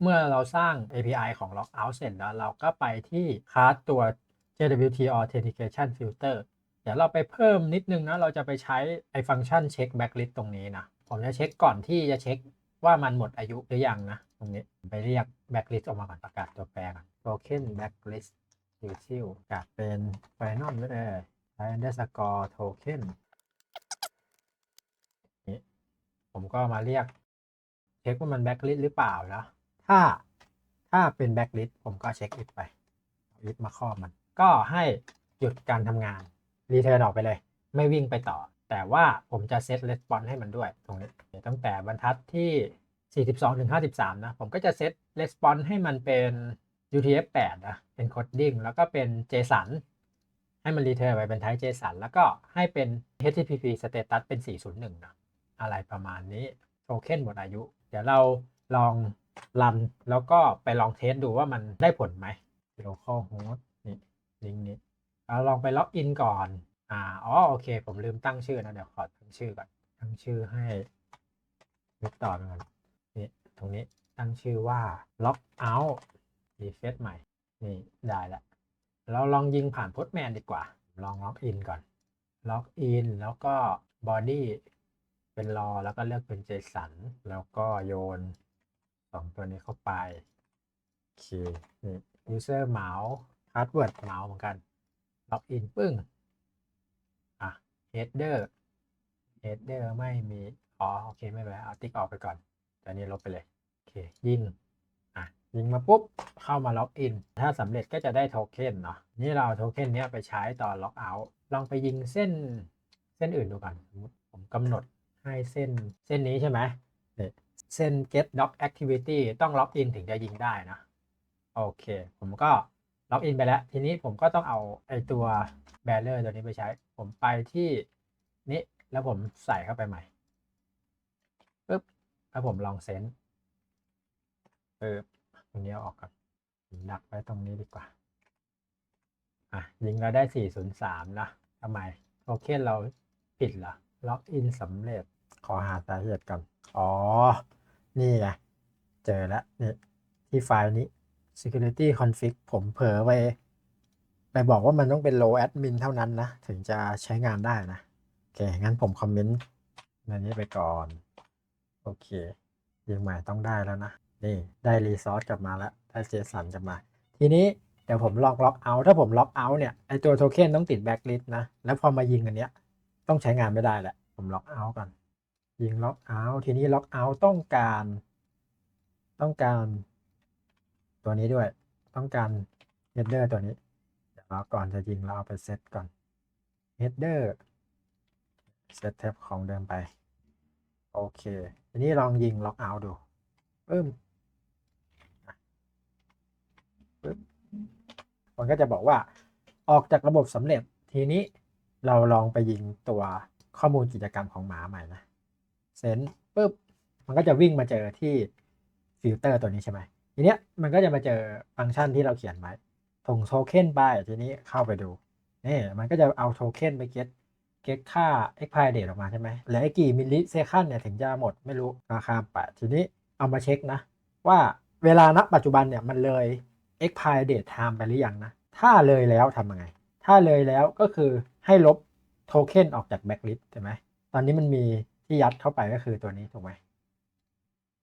เมื่อเราสร้าง API ของ Lockout เสร็จแล้ว เราก็ไปที่คลาสตัว JWT Authentication Filter เดี๋ยวเราไปเพิ่มนิดนึงนะ เราจะไปใช้ไอ้ฟังก์ชันเช็ค backlist ตรงนี้นะ ผมจะเช็คก่อนที่จะเช็คว่ามันหมดอายุหรือยังนะ ตรงนี้ไปเรียก backlist ออกมาก่อนประกาศตัวแปรก่อน token backlist util กาศเป็น final ไม่ได้ underscore token ผมก็มาเรียก เช็คว่ามัน backlist หรือเปล่านะ ถ้าถ้าเป็น backlist ผมก็เช็ค if ไป if มาครอบมัน ก็ให้หยุดการทำงาน return ออกไปเลย ไม่วิ่งไปต่อ แต่ว่าผมจะเซต response ให้มันด้วยตรงนี้ตั้งแต่บรรทัดที่ 42ถึง53 นะ ผมก็จะเซต response ให้มันเป็น UTF-8 นะ เป็น coding แล้วก็เป็น JSON ให้มัน return ไปเป็น type JSON แล้วก็ให้เป็น HTTP status เป็น 401 นะอะไรประมาณนี้โทเค็นหมดอายุ เดี๋ยวเราลอง รันแล้วก็ไปลองเทสดูว่ามันได้ผลไหม localhost นี่ลิงก์นี้เราลองไปล็อกอินก่อน อ่าอ๋อโอเค ผมลืมตั้งชื่อนะ เดี๋ยวขอตั้งชื่อก่อน ตั้งชื่อให้นึกต่อไปก่อนนี่ตรงนี้ตั้งชื่อว่า lock out refresh ใหม่ นี่ได้ละ เราลองยิงผ่านโพสแมนดีกว่า ลองล็อกอินก่อน ล็อกอินแล้วก็ body เป็นรอแล้วก็เลือกเป็น JSON แล้วก็โยน สองตัวนี้เข้าไป โอเค นี่ user เมาส์ password เมาส์เหมือนกัน ล็อกอินปึ้ง อะ header header ไม่มี อ๋อ โอเค ไม่เป็นไร เอาติ๊กออกไปก่อนแต่นี้ลบไปเลย โอเค ยิง อะ ยิงมาปุ๊บ เข้ามาล็อกอิน ถ้าสำเร็จก็จะได้โทเค็นเนาะ นี่เราโทเค็นเนี้ยไปใช้ตอนล็อกเอาท์ ลองไปยิงเส้น เส้นอื่นดูก่อน สมมติผมกำหนดให้เส้น เส้นนี้ใช่ไหม เนี่ยเส้น get doc activity ต้องล็อกอินถึงจะยิงได้นะ โอเค ผมก็ล็อกอินไปแล้ว ทีนี้ผมก็ต้องเอาไอตัว banner ตัวนี้ไปใช้ ผมไปที่นี้แล้วผมใส่เข้าไปใหม่ปึ๊บแล้วผมลองเซนปึ๊บตรงนี้ออกก่อนดักไว้ตรงนี้ดีกว่า อะ ยิงเราได้ 403 นะทำไมโทเคเราผิดเหรอ ล็อกอินสำเร็จ ขอหาสาเหตุก่อน อ๋อ นี่ไง เจอแล้วนี่ที่ไฟล์นี้ security config ผมเผลอไป ไปบอกว่ามันต้องเป็น low admin เท่านั้นนะ ถึงจะใช้งานได้นะ โอเค งั้นผมคอมเมนต์อันนี้ไปก่อน โอเคยิงใหม่ต้องได้แล้วนะ นี่ ได้รีซอสกลับมาแล้ว ได้เจสันกลับมา ทีนี้เดี๋ยวผมลองล็อกเอาถ้าผมล็อกเอาเนี่ย ไอตัวโทเค็นต้องติดแบ็กลิสต์นะ แล้วพอมายิงอันเนี้ย ต้องใช้งานไม่ได้แหละ ผมล็อกเอาก่อน ยิงล็อกเอาท์ทีนี้ล็อกเอาท์ต้องการ ต้องการ ตัวนี้ด้วย ต้องการ header ตัวนี้ เดี๋ยวเราก่อนจะยิงเราเอาไปเซตก่อน header เซตเทปของเดิมไป โอเค ทีนี้ลองยิงล็อกเอาท์ดูปึ้มปึ๊บมันก็จะบอกว่าออกจากระบบสำเร็จทีนี้เราลองไปยิงตัวข้อมูลกิจกรรมของหมาใหม่นะ เซนปุ๊บมันก็จะวิ่งมาเจอที่ฟิลเตอร์ตัวนี้ใช่ไหมทีเนี้ยมันก็จะมาเจอฟังก์ชันที่เราเขียนไว้ส่งโทเค็นไปทีนี้เข้าไปดูนี่มันก็จะเอาโทเค็นไปเก็ตเก็ตค่า expire date ออกมาใช่ไหมเหลือกี่มิลลิเซคันเนี่ยถึงจะหมดไม่รู้ราคาไปทีนี้เอามาเช็คนะ ว่าเวลาณปัจจุบันเนี่ยมันเลย expire date time ไปหรือยังนะ ถ้าเลยแล้วทำยังไง ถ้าเลยแล้วก็คือให้ลบโทเค็นออกจากแบ็กลิสต์ใช่ไหมตอนนี้มันมี ที่ยัดเข้าไปก็คือตัวนี้ถูกไหม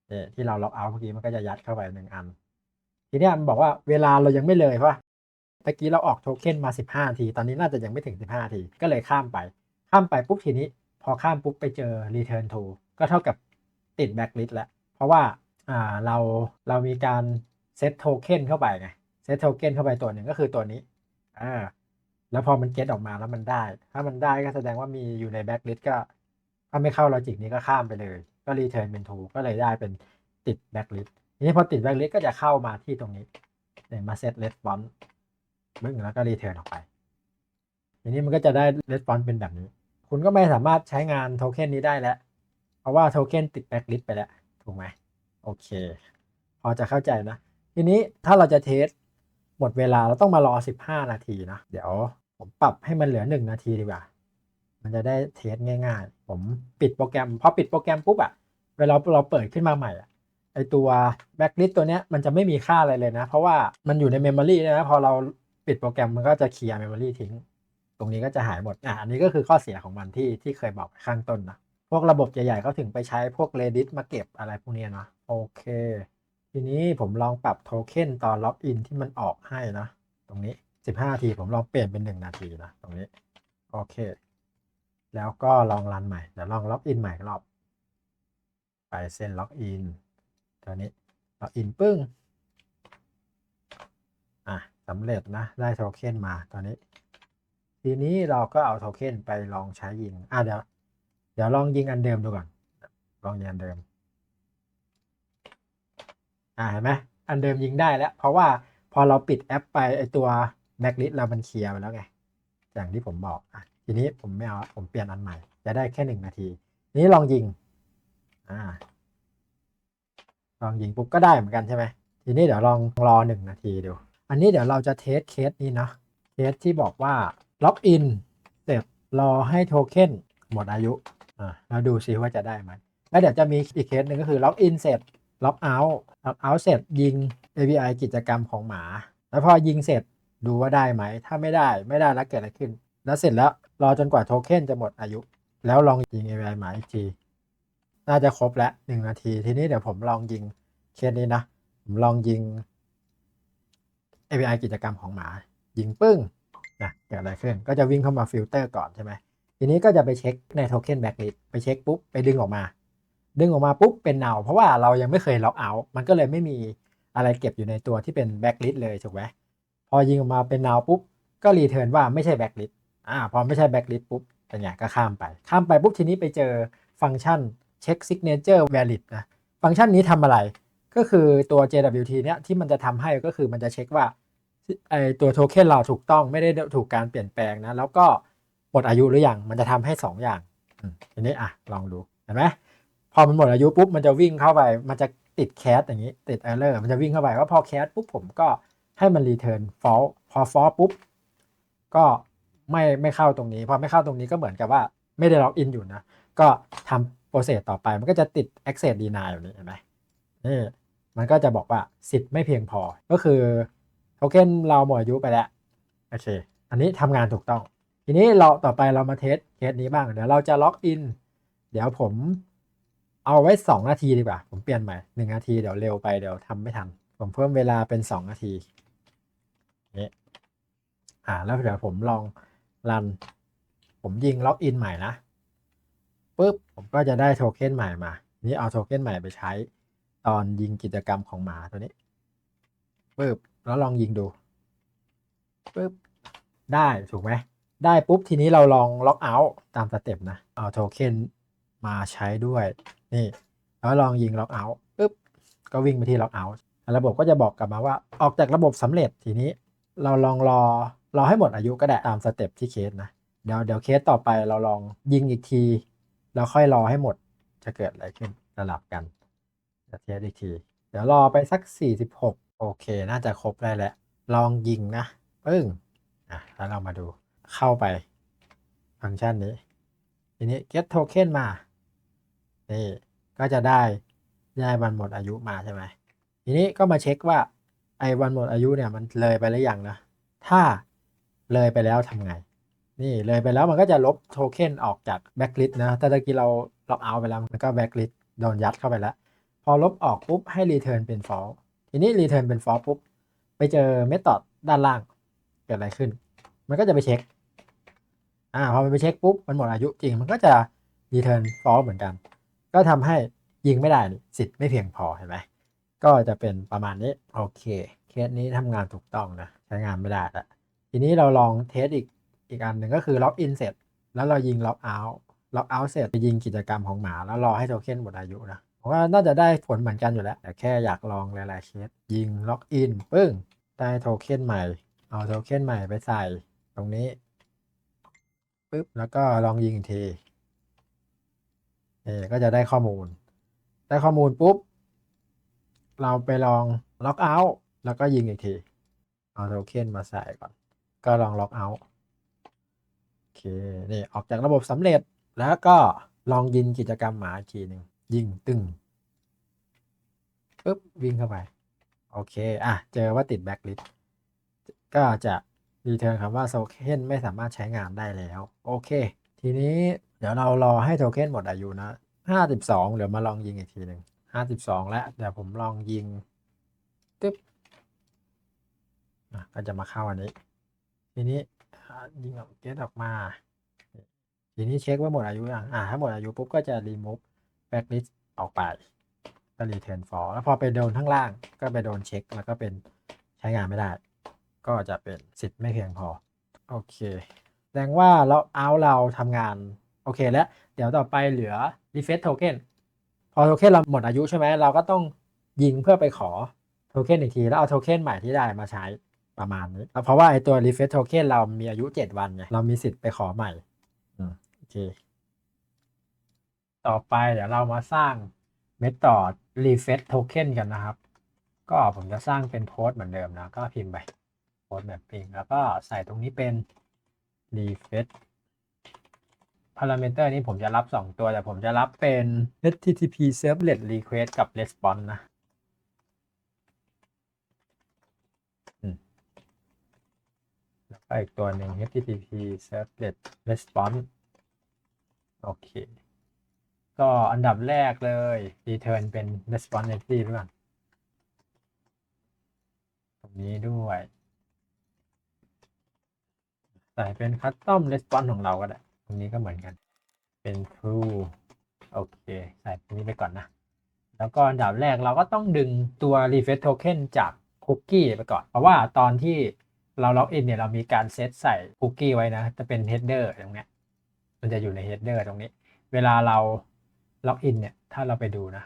เออที่เราล็อกเอาท์เมื่อกี้มันก็จะยัดเข้าไปหนึ่งอัน ทีนี้มันบอกว่าเวลาเรายังไม่เลยเพราะว่าเมื่อกี้เราออกโทเค็นมา 15นาที ตอนนี้น่าจะยังไม่ถึง 15นาที ก็เลยข้ามไป ข้ามไปปุ๊บทีนี้ พอข้ามปุ๊บไปเจอ return to ก็เท่ากับติดแบ็กลิสต์แล้ว เพราะว่าอ่าเราเรามีการเซตโทเค็นเข้าไปไง เซตโทเค็นเข้าไปตัวหนึ่งก็คือตัวนี้อ่าแล้วพอมันเก็ตออกมาแล้วมันได้ ถ้ามันได้ก็แสดงว่ามีอยู่ในแบ็กลิสก็ ถ้าไม่เข้าลอจิกนี้ก็ข้ามไปเลย ก็รีเทิร์นเป็นทูก็เลยได้เป็นติดแบ็กลิสทีนี้พอติดแบ็กลิสก็จะเข้ามาที่ตรงนี้เนี่ยมาเซตเลสฟอนบึ้งแล้วก็รีเทิร์นออกไปทีนี้มันก็จะได้เลสฟอนเป็นแบบนี้ คุณก็ไม่สามารถใช้งานโทเค็นนี้ได้แล้ว เพราะว่าโทเค็นติดแบ็กลิสไปแล้ว ถูกไหมโอเค พอจะเข้าใจนะ ทีนี้ถ้าเราจะเทสหมดเวลาเราต้องมารอ 15 นาทีนะ เดี๋ยวผมปรับให้มันเหลือ 1 นาทีดีกว่า มันจะได้เทสง่าย ๆ ผมปิดโปรแกรมพอปิดโปรแกรมปุ๊บอะเวลาเราเปิดขึ้นมาใหม่อะไอตัวแบ็กลิสตัวเนี้ยมันจะไม่มีค่าอะไรเลยนะ เพราะว่ามันอยู่ในเมมโมรีนะพอเราปิดโปรแกรมมันก็จะเคลียร์เมมโมรีทิ้ง ตรงนี้ก็จะหายหมดอะอันนี้ก็คือข้อเสียของมันที่ที่เคยบอกข้างต้นนะพวกระบบใหญ่ๆเขาถึงไปใช้พวก Redis มาเก็บอะไรพวกนี้นะโอเค ทีนี้ผมลองปรับโทเค็นตอนล็อกอินที่มันออกให้นะ ตรงนี้ 15นาทีผมลองเปลี่ยนเป็น 1 นาทีนะ ตรงนี้ โอเค แล้วก็ลองรันใหม่เดี๋ยวลองล็อกอินใหม่รอบ ไปเส้นล็อกอินตัวนี้ล็อกอินปึ้งอะสำเร็จนะ ได้โทเค็นมาตอนนี้ ทีนี้เราก็เอาโทเค็นไปลองใช้ยิงอะเดี๋ยวเดี๋ยวลองยิงอันเดิมดูก่อน ลองยิงอันเดิม อ่าเห็นไหมอันเดิมยิงได้แล้ว เพราะว่าพอเราปิดแอปไปไอตัวแบ็กลิสเรามันเคลียร์ไปแล้วไง อย่างที่ผมบอกอะ ทีนี้ผมไม่เอาผมเปลี่ยนอันใหม่ จะได้แค่หนึ่งนาทีที นี้ลองยิงอ่าลองยิงปุ๊บก็ได้เหมือนกันใช่ไหมทีนี้เดี๋ยวลองรอหนึ่งนาทีดู อันนี้เดี๋ยวเราจะเทสเคสนี้เนาะเคสที่บอกว่าล็อกอินเสร็จรอให้โทเค็นหมดอายุอ่าเราดูซิว่าจะได้ไหมแล้วเดี๋ยวจะมีอีกเคสหนึ่งก็คือล็อกอินเสร็จล็อกเอาท์ล็อกเอาท์เสร็จยิง API กิจกรรมของหมา แล้วพอยิงเสร็จดูว่าได้ไหม ถ้าไม่ได้ไม่ได้แล้วเกิดอะไรขึ้น แล้วเสร็จแล้ว รอจนกว่าโทเค็นจะหมดอายุ แล้วลองยิง API หมาอีกที น่าจะครบแล้วหนึ่งนาที ทีนี้เดี๋ยวผมลองยิงเคสนี้นะ ผมลองยิง API กิจกรรมของหมา ยิงปึ้งนะเกิดอะไรขึ้น ก็จะวิ่งเข้ามาฟิลเตอร์ก่อนใช่ไหมทีนี้ก็จะไปเช็คในโทเค็นแบ็กลิสไปเช็คปุ๊บ ไปดึงออกมา ดึงออกมาปุ๊บเป็นเนาเพราะว่าเรายังไม่เคยล็อกเอาท์มันก็เลยไม่มีอะไรเก็บอยู่ในตัวที่เป็นแบ็กลิสเลยถูกไหมพอยิงออกมาเป็นเนาปุ๊บ ก็รีเทิร์นว่าไม่ใช่แบ็กลิส อ่าพอไม่ใช่แบ็กลิสปุ๊บเป็นไงก็ข้ามไป ข้ามไปปุ๊บทีนี้ไปเจอฟังก์ชันเช็คซิกเนเจอร์ valid นะฟังก์ชันนี้ทำอะไรก็คือตัว JWT เนี้ยที่มันจะทำให้ก็คือมันจะเช็คว่าไอตัวโทเค็นเราถูกต้องไม่ได้ถูกการเปลี่ยนแปลงนะ แล้วก็หมดอายุหรือยังมันจะทำให้ 2 อย่างทีนี้อะลองดูเห็นไหมพอมันหมดอายุปุ๊บมันจะวิ่งเข้าไป มันจะติดแคสอย่างนี้ ติดเออร์เลอร์มันจะวิ่งเข้าไปว่าพอแคสปุ๊บผมก็ให้มันรีเทิร์นฟอลพอฟอลปุ๊บก็ ไม่ไม่เข้าตรงนี้ พอไม่เข้าตรงนี้ก็เหมือนกับว่าไม่ได้ล็อกอินอยู่นะ ก็ทำโปรเซสต่อไปมันก็จะติด access deny อยู่นี้เห็นไหมนี่มันก็จะบอกว่าสิทธิ์ไม่เพียงพอ ก็คือโทเค็นเราหมดอายุไปแล้ว โอเค อันนี้ทำงานถูกต้อง ทีนี้เราต่อไปเรามาเทสเคสนี้บ้าง เดี๋ยวเราจะล็อกอิน เดี๋ยวผมเอาไว้ 2 นาทีดีกว่า ผมเปลี่ยนใหม่1นาที เดี๋ยวเร็วไป เดี๋ยวทำไม่ทัน ผมเพิ่มเวลาเป็น 2 นาทีนี่อ่า แล้วเดี๋ยวผมลอง รัน ผมยิงล็อกอินใหม่นะปุ๊บผมก็จะได้โทเค็นใหม่มา นี่เอาโทเค็นใหม่ไปใช้ตอนยิงกิจกรรมของหมาตัวนี้ปุ๊บแล้วลองยิงดูปุ๊บได้ถูกไหมได้ปุ๊บทีนี้เราลองล็อกเอาท์ตามสเต็ปนะ เอาโทเค็นมาใช้ด้วย นี่แล้วลองยิงล็อกเอาท์ปุ๊บก็วิ่งไปที่ล็อกเอาท์ระบบก็จะบอกกลับมาว่าออกจากระบบสำเร็จทีนี้เราลองรอ รอให้หมดอายุก็ได้ตามสเต็ปที่เคสนะเดี๋ยวเดี๋ยวเคสต่อไปเราลองยิงอีกที แล้วค่อยรอให้หมดจะเกิดอะไรขึ้นสลับกันจะเทสอีกที เดี๋ยวรอไปสัก 46 โอเค น่าจะครบได้แล้ว ลองยิงนะปึ้งอะแล้วเรามาดูเข้าไปฟังก์ชันนี้ ทีนี้ get token มา นี่ก็จะได้ได้วันหมดอายุมาใช่ไหมทีนี้ก็มาเช็คว่าไอ้วันหมดอายุเนี่ยมันเลยไปหรือยังนะ ถ้า เลยไปแล้วทำไง นี่เลยไปแล้วมันก็จะลบโทเค็นออกจากแบ็กลิสต์นะ แต่ตะกี้เราล็อกเอาไปแล้วมันก็แบ็กลิสต์โดนยัดเข้าไปแล้ว พอลบออกปุ๊บให้รีเทิร์นเป็นฟอลทีนี้รีเทิร์นเป็นฟอลปุ๊บ ไปเจอเมธอดด้านล่างเกิดอะไรขึ้น มันก็จะไปเช็ค อ่าพอมันไปเช็คปุ๊บมันหมดอายุจริง มันก็จะรีเทิร์นฟอลเหมือนกัน ก็ทำให้ยิงไม่ได้สิทธิ์ไม่เพียงพอเห็นไหมก็จะเป็นประมาณนี้ โอเค เคสนี้ทำงานถูกต้องนะ ใช้งานไม่ได้ละ ทีนี้เราลองเทสอีกอีกอันหนึ่งก็คือล็อกอินเสร็จ แล้วเรายิงล็อกเอาท์ล็อกเอาท์เสร็จไปยิงกิจกรรมของหมา แล้วรอให้โทเค็นหมดอายุนะผมว่าน่าจะได้ผลเหมือนกันอยู่แล้วแต่แค่อยากลองหลายๆเคสยิงล็อกอินปึ้งได้โทเค็นใหม่ เอาโทเค็นใหม่ไปใส่ตรงนี้ปึ๊บแล้วก็ลองยิงอีกทีเอก็จะได้ข้อมูล ได้ข้อมูลปุ๊บ เราไปลองล็อกเอาท์แล้วก็ยิงอีกที เอาโทเค็นมาใส่ก่อน ก็ลองล็อกเอาท์โอเค นี่ ออกจากระบบสำเร็จแล้วก็ลองยิงกิจกรรมหมาอีกทีหนึ่งยิงตึงปุ๊บวิ่งเข้าไป โอเค อะ เจอว่าติดแบ็กลิสก็จะรีเทิร์นคำว่าโทเค็นไม่สามารถใช้งานได้แล้ว โอเค ทีนี้เดี๋ยวเรารอให้โทเค็นหมดอายุนะห้าสิบสองเดี๋ยวมาลองยิงอีกทีหนึ่งห้าสิบสองแล้วเดี๋ยวผมลองยิงตึ๊บอะก็จะมาเข้าอันนี้ ทีนี้ยิงออกเกตออกมา ทีนี้เช็คว่าหมดอายุยังอ่าถ้าหมดอายุปุ๊บก็จะ remove backlist ออกไปก็ return for แล้วพอไปโดนข้างล่างก็ไปโดนเช็คแล้วก็เป็นใช้งานไม่ได้ ก็จะเป็นสิทธิ์ไม่เพียงพอ โอเคแสดงว่าเราเอาเราทำงาน โอเคแล้ว เดี๋ยวต่อไปเหลือ refresh token พอโทเค็นเราหมดอายุใช่ไหมเราก็ต้องยิงเพื่อไปขอโทเค็นอีกที แล้วเอาโทเค็นใหม่ที่ได้มาใช้ ประมาณนี้แล้วเพราะว่าไอตัว refresh token เรามีอายุ 7 วันไงเรามีสิทธิ์ไปขอใหม่อืมโอเค ต่อไปเดี๋ยวเรามาสร้าง method refresh token กันนะครับ ก็ผมจะสร้างเป็นโพสต์เหมือนเดิมนะ ก็พิมพ์ไปโพสต์แบบพิมพ์แล้วก็ใส่ตรงนี้เป็น refresh parameter นี้ผมจะรับ 2 ตัว แต่ผมจะรับเป็น http servlet request กับ response นะอืมแล้วก็ อีกตัวหนึ่ง http servlet response โอเค ก็อันดับแรกเลย return เป็น response entity ด้วยตรงนี้ด้วย ใส่เป็น custom response ของเราก็ได้ ตรงนี้ก็เหมือนกัน เป็น true โอเค ใส่ตรงนี้ไปก่อนนะ แล้วก็อันดับแรกเราก็ต้องดึงตัว refresh token จากคุกกี้ไปก่อน เพราะว่าตอนที่ เราล็อกอินเนี่ยเรามีการเซตใส่คุกกี้ไว้นะ จะเป็น header ตรงเนี้ยมันจะอยู่ใน header ตรงนี้ เวลาเราล็อกอินเนี่ยถ้าเราไปดูนะ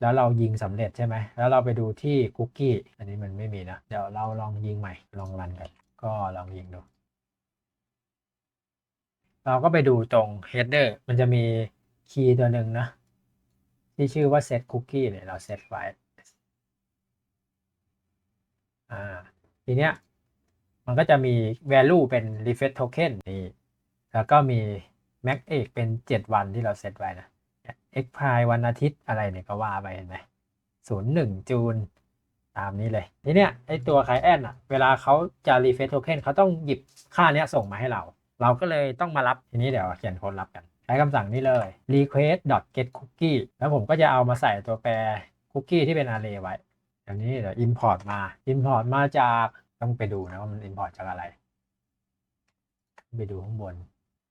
แล้วเรายิงสำเร็จใช่ไหมแล้วเราไปดูที่คุกกี้อันนี้มันไม่มีนะ เดี๋ยวเราลองยิงใหม่ลองรันกัน ก็ลองยิงดู เราก็ไปดูตรง header มันจะมีคีย์ตัวหนึ่งนะ ที่ชื่อว่า set cookie เนี่ยเรา set ไว้อ่าทีเนี้ย มันก็จะมี value เป็น refresh token นี่แล้วก็มี max age เป็น 7 วันที่เราเซตไว้นะ expire วันอาทิตย์อะไรเนี่ยก็ว่าไปเห็นไหมศูนย์หนึ่งจูนตามนี้เลยทีเนี้ยไอตัว client อะเวลาเขาจะ refresh token เขาต้องหยิบค่าเนี้ยส่งมาให้เรา เราก็เลยต้องมารับทีนี้เดี๋ยวเขียนโค้ดรับกัน ใช้คำสั่งนี้เลย request get cookie แล้วผมก็จะเอามาใส่ตัวแปร cookie ที่เป็น array ไว้อย่างนี้เดี๋ยว import มา import มาจาก ต้องไปดูนะว่ามัน import จากอะไร ไปดูข้างบน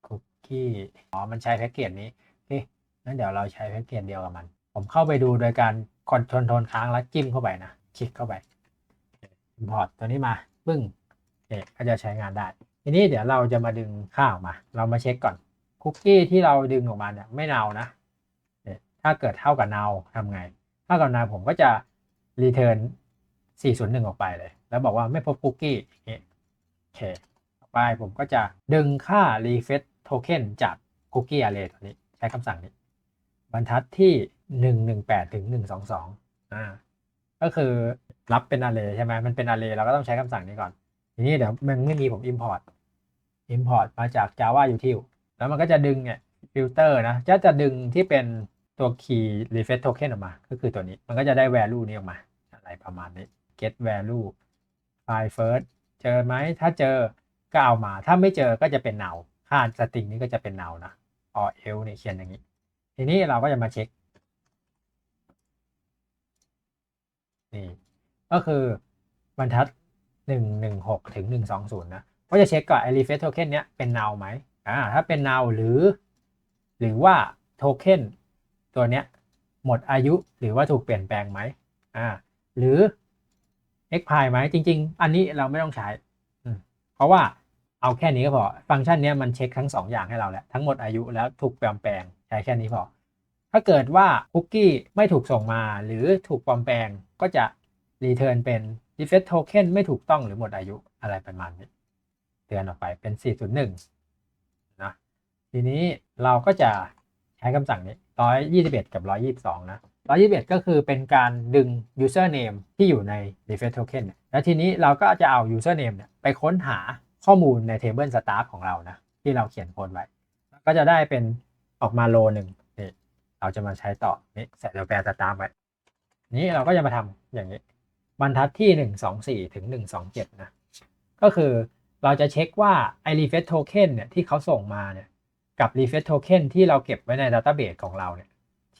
cookie อ๋อมันใช้แพ็กเกจนี้โอเคงั้นเดี๋ยวเราใช้แพ็กเกจเดียวกับมัน ผมเข้าไปดูโดยการคอนโทรลโทนค้างแล้วจิ้มเข้าไปนะ คลิกเข้าไป import ตัวนี้มาปึ้งโอเคก็จะใช้งานได้ ทีนี้เดี๋ยวเราจะมาดึงค่าออกมา เรามาเช็คก่อนคุกกี้ที่เราดึงออกมาเนี่ยไม่เนานะเนี่ยถ้าเกิดเท่ากับเนาทำไงเท่ากับเนาผมก็จะ return 401 ออกไปเลย แล้วบอกว่าไม่พบคุกกี้อย่างนี้โอเคต่อไปผมก็จะดึงค่า refresh token จาก cookie array ตัวนี้ใช้คำสั่งนี้ บรรทัดที่ 118 ถึง 122อ่าก็คือรับเป็น array ใช่ไหมมันเป็น array เราก็ต้องใช้คำสั่งนี้ก่อน ทีนี้เดี๋ยวมันไม่มีผม import import มาจาก java util แล้วมันก็จะดึงเนี่ยฟิลเตอร์นะจะจะดึงที่เป็นตัว key refresh token ออกมา ก็คือตัวนี้มันก็จะได้ value นี้ออกมา อะไรประมาณนี้ get value file first เจอไหมถ้าเจอก็เอามา ถ้าไม่เจอก็จะเป็น null ค่าสตริงนี้ก็จะเป็น null นะ or else เนี่ยเขียนอย่างนี้ ทีนี้เราก็จะมาเช็คนี่ก็คือบรรทัด 116 ถึง 120 นะก็จะเช็คก่อนไอ refresh token เนี้ยเป็น null ไหมอ่าถ้าเป็น null หรือ หรือว่าโทเค็นตัวเนี้ยหมดอายุหรือว่าถูกเปลี่ยนแปลงไหมอ่าหรือ expire ไหมจริง ๆ อันนี้เราไม่ต้องใช้อืมเพราะว่าเอาแค่นี้ก็พอ ฟังก์ชันเนี้ยมันเช็คทั้ง 2 อย่างให้เราแล้วทั้งหมดอายุแล้วถูกเปลี่ยนแปลงใช้แค่นี้พอ ถ้าเกิดว่าคุกกี้ไม่ถูกส่งมาหรือถูกปลอมแปลงก็จะ return เป็น refresh token ไม่ถูกต้องหรือหมดอายุอะไรประมาณนี้เตือนออกไปเป็น401นะ ทีนี้เราก็จะใช้คำสั่งนี้ 121 กับ 122 นะ 121 ก็คือเป็นการดึง username ที่อยู่ใน refresh token แล้วทีนี้เราก็จะเอา username เนี่ยไปค้นหาข้อมูลใน table staff ของเรานะ ที่เราเขียนโค้ดไว้ ก็จะได้เป็นออกมาโลหนึ่งนี่เราจะมาใช้ต่อนี่ใส่ตัวแปร staff ไว้ นี้เราก็จะมาทำอย่างนี้ บรรทัดที่หนึ่งสองสี่ถึงหนึ่งสองเจ็ดนะ ก็คือเราจะเช็คว่าไอ refresh token เนี่ยที่เขาส่งมาเนี่ยกับ refresh token ที่เราเก็บไว้ใน database ของเราเนี่ย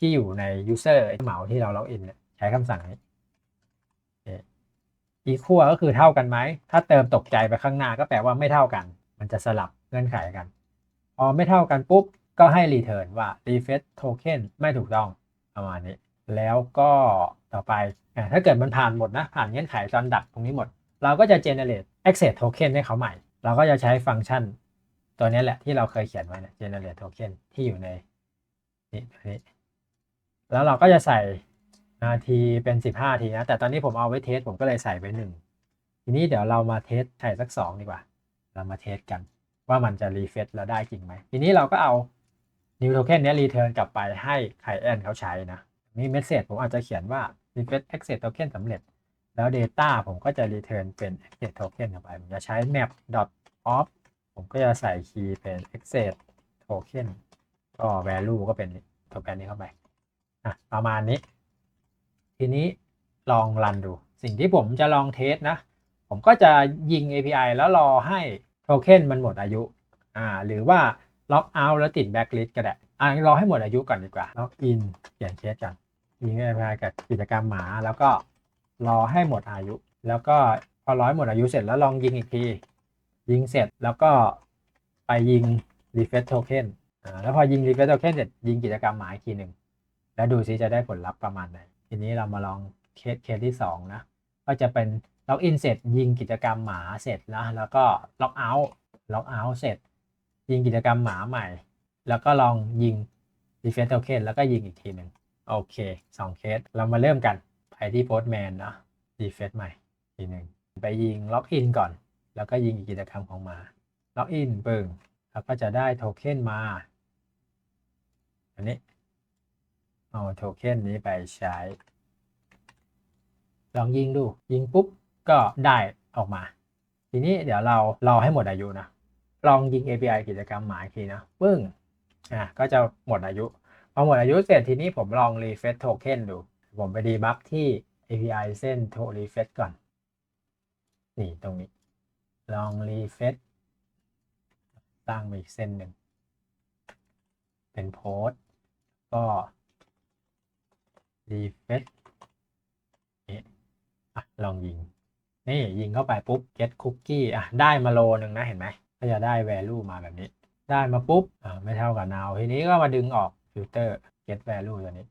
ที่อยู่ใน user เหมาที่เราล็อกอินเนี่ยใช้คำสั่งนี้ equal ก็คือเท่ากันไหม ถ้าเติมตกใจไปข้างหน้าก็แปลว่าไม่เท่ากัน มันจะสลับเงื่อนไขกัน พอไม่เท่ากันปุ๊บ ก็ให้ return ว่า refresh token ไม่ถูกต้องประมาณนี้ แล้วก็ต่อไป ถ้าเกิดมันผ่านหมดนะ ผ่านเงื่อนไขตอนดักตรงนี้หมด เราก็จะ generate access token ให้เขาใหม่ เราก็จะใช้ฟังก์ชัน ตัวนี้แหละที่เราเคยเขียนไว้นะ generate token ที่อยู่ในนี่ตัวนี้ แล้วเราก็จะใส่นาทีเป็น 15ทีนะ แต่ตอนนี้ผมเอาไว้เทสผมก็เลยใส่ไปหนึ่งทีนี้เดี๋ยวเรามาเทสใส่สัก2ดีกว่า เรามาเทสกัน ว่ามันจะรีเฟซแล้วได้จริงไหม ทีนี้เราก็เอา new token เนี้ย return กลับไปให้ client เขาใช้นะมี message ผมอาจจะเขียนว่า refresh access token สำเร็จ แล้ว data ผมก็จะ return เป็น access token กลับไป ผมจะใช้ map dot off ผมก็จะใส่คีย์เป็น access token ก็ value ก็เป็นโปรแกรนี้เข้าไป ประมาณนี้ ทีนี้ลองรันดู สิ่งที่ผมจะลองเทสนะ ผมก็จะยิง API แล้วรอให้โทเค็นมันหมดอายุอ่าหรือว่าล็อกเอาท์แล้วติดแบ็กลิสก็ได้อ่ารอให้หมดอายุก่อนดีกว่าล็อกอินเขียนเคสกันยิง API กับกิจกรรมหมาแล้วก็รอให้หมดอายุ แล้วก็พอร้อยหมดอายุเสร็จแล้วลองยิงอีกที ยิงเสร็จแล้วก็ไปยิง refresh token อ่าแล้วพอยิง refresh token เสร็จยิงกิจกรรมหมาอีกทีหนึ่ง แล้วดูซิจะได้ผลลัพธ์ประมาณไหน ทีนี้เรามาลองเคสเคสที่ 2 นะ ก็จะเป็นล็อกอินเสร็จ ยิงกิจกรรมหมาเสร็จนะ แล้วก็ล็อกเอาท์ล็อกเอาท์เสร็จ ยิงกิจกรรมหมาใหม่ แล้วก็ลองยิง defense token แล้วก็ยิงอีกทีหนึ่งโอเค2เคสเรามาเริ่มกันไปที่ postman นะ defense ใหม่ทีหนึ่งไปยิงล็อกอินก่อน แล้วก็ยิงอีกกิจกรรมของหมาล็อกอินปึ่งแล้วก็จะได้โทเค็นมา อันนี้ เอาโทเค็นนี้ไปใช้ ลองยิงดู ยิงปุ๊บก็ได้ออกมา ทีนี้เดี๋ยวเรารอให้หมดอายุนะ ลองยิง API กิจกรรมหมายทีนะปึ้งอะก็จะหมดอายุพอหมดอายุเสร็จทีนี้ผมลอง refresh token ดู ผมไปดีบักที่ API เส้น to refresh ก่อน นี่ตรงนี้ ลอง refresh ตั้งมาอีกเส้นหนึ่ง เป็นโพสก็ refresh นี่อะลองยิง นี่ยิงเข้าไปปุ๊บ get cookie อะได้มาโลหนึ่งนะเห็นไหม ก็จะได้ value มาแบบนี้ ได้มาปุ๊บ อ่าไม่เท่ากับ now ทีนี้ก็มาดึงออก filter get value ตัวนี้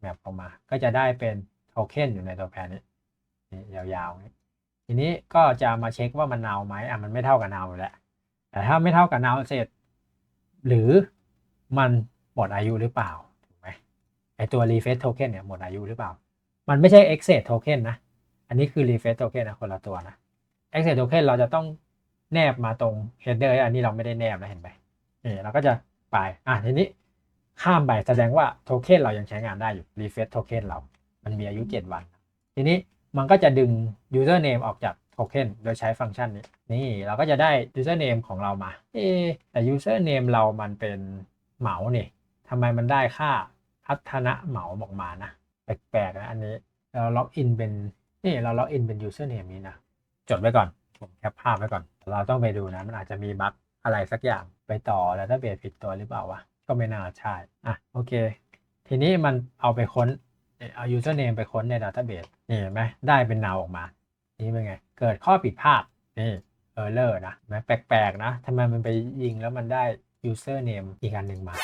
แมปออกมา ก็จะได้เป็นโทเค็นอยู่ในตัวแพรนี้นี่ยาวๆนี้ทีนี้ก็จะมาเช็คว่ามัน now ไหมอะมันไม่เท่ากับ now อยู่แล้ว แต่ถ้าไม่เท่ากับ now เสร็จ หรือมันหมดอายุหรือเปล่า ไหมไอตัว refresh token เนี่ยหมดอายุหรือเปล่า มันไม่ใช่ exit token นะ อันนี้คือ refresh token นะคนละตัวนะ exit token เราจะต้องแนบมาตรง header อันนี้เราไม่ได้แนบนะเห็นไหมนี่เราก็จะไป อะทีนี้ข้ามไปแสดงว่าโทเค็นเรายังใช้งานได้อยู่ refresh token เรา มันมีอายุ 7 วัน ทีนี้มันก็จะดึง username ออกจากโทเค็นโดยใช้ฟังก์ชันนี้ นี่เราก็จะได้ username ของเรามา เอะแต่ username เรามันเป็นเหมาเนี่ยทำไมมันได้ค่า พัฒนะเหมาออกมานะ แปลกๆนะอันนี้เราล็อกอินเป็นนี่เราล็อกอินเป็น username นี้นะ จดไว้ก่อน ผมแคปภาพไว้ก่อน เราต้องไปดูนะ มันอาจจะมีบั๊กอะไรสักอย่างไปต่อแล้วถ้าเบสผิดตัวหรือเปล่าวะ ก็ไม่น่าใช่ อะ โอเค ทีนี้มันเอาไปค้นเอา username ไปค้นใน database นี่เห็นไหมได้เป็นนาวออกมา นี่เป็นไง เกิดข้อผิดพลาดนี่ error นะแม้แปลกๆนะทำไมมันไปยิงแล้วมันได้ username อีกอันหนึ่งมา